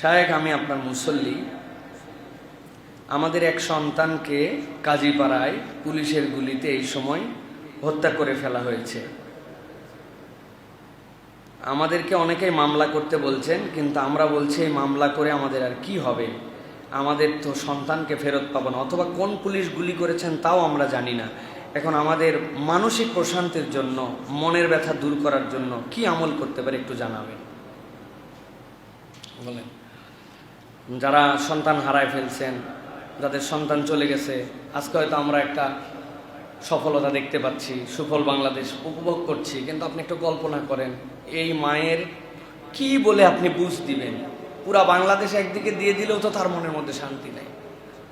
শায়েক আমি আপনার মুসল্লি। আমাদের এক সন্তানকে কাজীপাড়ায় পুলিশের গুলিতে এই সময় হত্যা করে ফেলা হয়েছে। আমাদেরকে অনেকেই মামলা করতে বলছেন, কিন্তু আমরা বলছি এই মামলা করে আমাদের আর কি হবে? আমাদের তো সন্তানকে ফেরত পাবো না, অথবা কোন পুলিশ গুলি করেছেন তাও আমরা জানি না। এখন আমাদের মানসিক প্রশান্তির জন্য, মনের ব্যথা দূর করার জন্য কি আমল করতে পারে একটু জানাবেন। বলেন। যারা সন্তান হারায় ফেলছেন, যাদের সন্তান চলে গেছে, আজকে হয়তো আমরা একটা সফলতা দেখতে পাচ্ছি, সুফল বাংলাদেশ উপভোগ করছি, কিন্তু আপনি একটু কল্পনা করেন, এই মায়ের কি বলে আপনি বুঝ দিবেন? পুরা বাংলাদেশ একদিকে দিয়ে দিলেও তো তার মনের মধ্যে শান্তি নেই,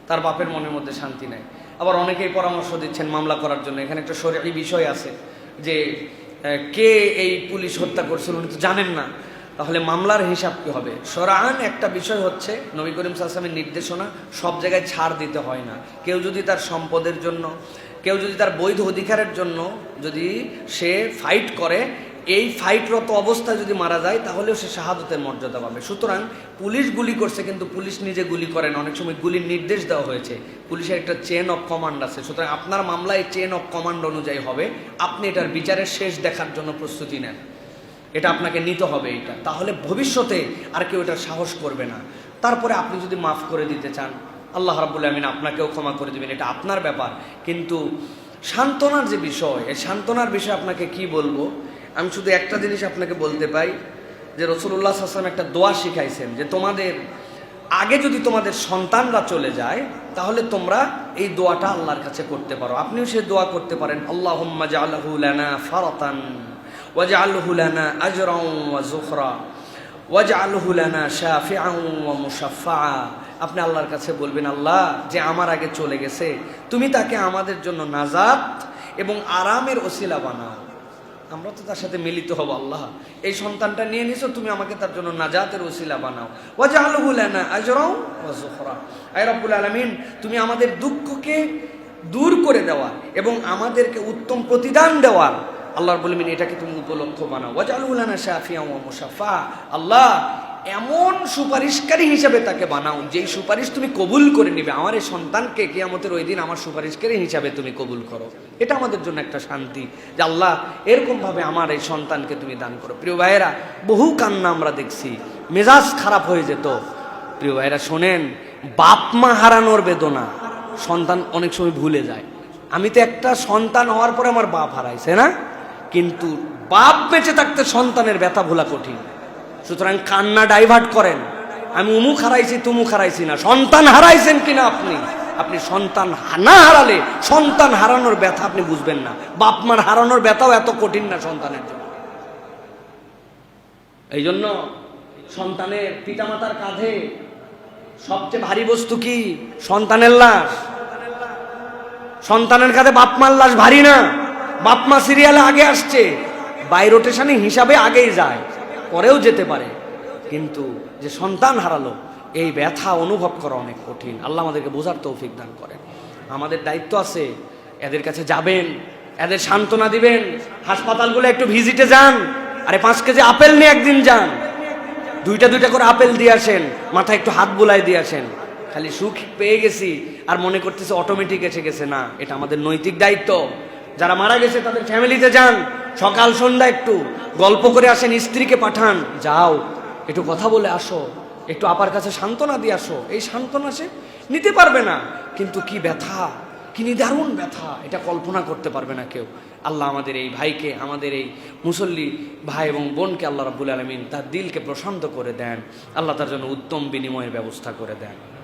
তার বাপের মনের মধ্যে শান্তি নেই। আবার অনেকেই পরামর্শ দিচ্ছেন মামলা করার জন্য, এখানে একটা সরকারি বিষয় আছে যে কে এই পুলিশ হত্যা করছিল উনি তো জানেন না তাহলে মামলার হিসাব কি হবে? সরান একটা বিষয় হচ্ছে, নবী করিম সাল্লামের নির্দেশনা সব জায়গায় ছাড় দিতে হয় না। কেউ যদি তার সম্পদের জন্য, কেউ যদি তার বৈধ অধিকারের জন্য যদি সে ফাইট করে, এই ফাইটরত অবস্থায় যদি মারা যায়, তাহলেও সে শাহাদতের মর্যাদা পাবে। সুতরাং পুলিশ গুলি করছে কিন্তু পুলিশ নিজে গুলি করেন অনেক সময় গুলির নির্দেশ দেওয়া হয়েছে। পুলিশের একটা চেন অফ কমান্ড আছে। সুতরাং আপনার মামলায় চেন অফ কমান্ড অনুযায়ী হবে। আপনি এটার বিচারের শেষ দেখার জন্য প্রস্তুতি নেন। এটা আপনাকে নিতে হবে এটা। তাহলে ভবিষ্যতে আর কেউ এটার সাহস করবে না। তারপরে আপনি যদি মাফ করে দিতে চান, আল্লাহ রাবুল আমিন আপনাকেও ক্ষমা করে দেবেন, এটা আপনার ব্যাপার। কিন্তু সান্ত্বনার যে বিষয়, এই সান্ত্বনার বিষয়ে আপনাকে কি বলব? আমি শুধু একটা জিনিস আপনাকে বলতে পাই, যে রসুল্লাহ আসলাম একটা দোয়া শিখাইছেন, যে তোমাদের, আগে যদি তোমাদের সন্তানরা চলে যায়, তাহলে তোমরা এই দোয়াটা আল্লাহর কাছে করতে পারো। আপনিও সে দোয়া করতে পারেন আল্লাহ ফারাতান। আজরাও ওয়া যুখরা ওয়াজআলহু লানা শাফিআন ওয়া মুশাফফা আপনি আল্লাহর কাছে বলবেন, আল্লাহ, যে আমার আগে চলে গেছে, তুমি তাকে আমাদের জন্য নাজাত এবং আরামের ওসিলা বানাও। আমরা তো তার সাথে মিলিত হব, আল্লাহ। এই সন্তানটা নিয়ে নিছো, তুমি আমাকে তার জন্য নাজাতের ওসিলা বানাও। ওয়াজআলহু লানা আজরাও ওয়া যুখরা। আয় রব্বুল আলামিন, তুমি আমাদের দুঃখকে দূর করে দেওয়া এবং আমাদেরকে উত্তম প্রতিদান দেওয়ার আল্লাহর বলবেন এটাকে তুমি উপলক্ষ বানাও। ওয়াজালুলানা শাফিয়া মুশাফা। আল্লাহ এমন সুপারিশকারী হিসাবে তাকে বানাও, যেই সুপারিশ তুমি কবুল করে নিবে। আমার এই সন্তানকে কিয়ামতের ওই দিন আমার সুপারিশকারী হিসাবে তুমি কবুল করো। এটা আমাদের জন্য একটা শান্তি, যে আল্লাহ এরকমভাবে আমার এই সন্তানকে তুমি দান করো। প্রিয় ভাইয়েরা, বহু কান্না আমরা দেখছি। মেজাজ খারাপ হয়ে যেত। প্রিয় ভাইয়েরা, শোনেন, বাপ মা হারানোর বেদনা সন্তান অনেক সময় ভুলে যায়। আমি তো একটা সন্তান হওয়ার পরে আমার বাপ হারাইছে, না? কিন্তু বাপ বেঁচে থাকতে সন্তানের ব্যথা ভোলা কঠিন। সুতরাং কান্না ডাইভার্ট করেন। আমি উমুক হারাইছি, তুমুক হারাইছি না। সন্তান হারাইছেন কিনা আপনি? আপনি সন্তান না হারালে সন্তান হারানোর ব্যথা আপনি বুঝবেন না। বাপ মার হারানোর ব্যথাও এত কঠিন না সন্তানের জন্য। এই জন্য সন্তানের পিতামাতার কাঁধে সবচেয়ে ভারী বস্তু কি? সন্তানের লাশ। সন্তানের কাঁধে বাপ মার লাশ ভারী না? বাপ মা সিরিয়ালে আগে আসছে। বাই রোটেশনে হিসাবে আগেই যায়, পরেও যেতে পারে। কিন্তু যে সন্তান হারালো, এই ব্যথা অনুভব করা অনেক কঠিন। আল্লাহ আমাদেরকে বোঝার তৌফিক দান করেন। আমাদের দায়িত্ব আছে, এদের কাছে যাবেন, এদের সান্ত্বনা দিবেন, হাসপাতালগুলো একটু ভিজিটে যান, আরে পাঁচ কেজি আপেল নিয়ে একদিন যান। দুইটা দুইটা করে আপেল দিয়ে আসেন, মাথায় একটু হাত বুলাই দিয়ে আসেন। খালি সুখ পেয়ে গেছি, আর মনে করতেছে অটোমেটিক এসে গেছে, না, এটা আমাদের নৈতিক দায়িত্ব। যারা মারা গেছে, তাদের ফ্যামিলিতে যান। সকাল, সন্ধ্যা একটু গল্প করে আসেন, স্ত্রীকে পাঠান। যাও, একটু কথা বলে আসো, একটু আপার কাছে সান্ত্বনা দিয়ে আসো। এই সান্ত্বনা সে নিতে পারবে না। কিন্তু কি ব্যথা, কি নিদারুণ ব্যথা, এটা কল্পনা করতে পারবে না কেউ। আল্লাহ আমাদের এই ভাইকে, আমাদের এই মুসল্লি ভাই এবং বোনকে আল্লাহ রাবুল আলমিন তার দিলকে প্রশান্ত করে দেন। আল্লাহ তার জন্য উত্তম বিনিময়ের ব্যবস্থা করে দেন।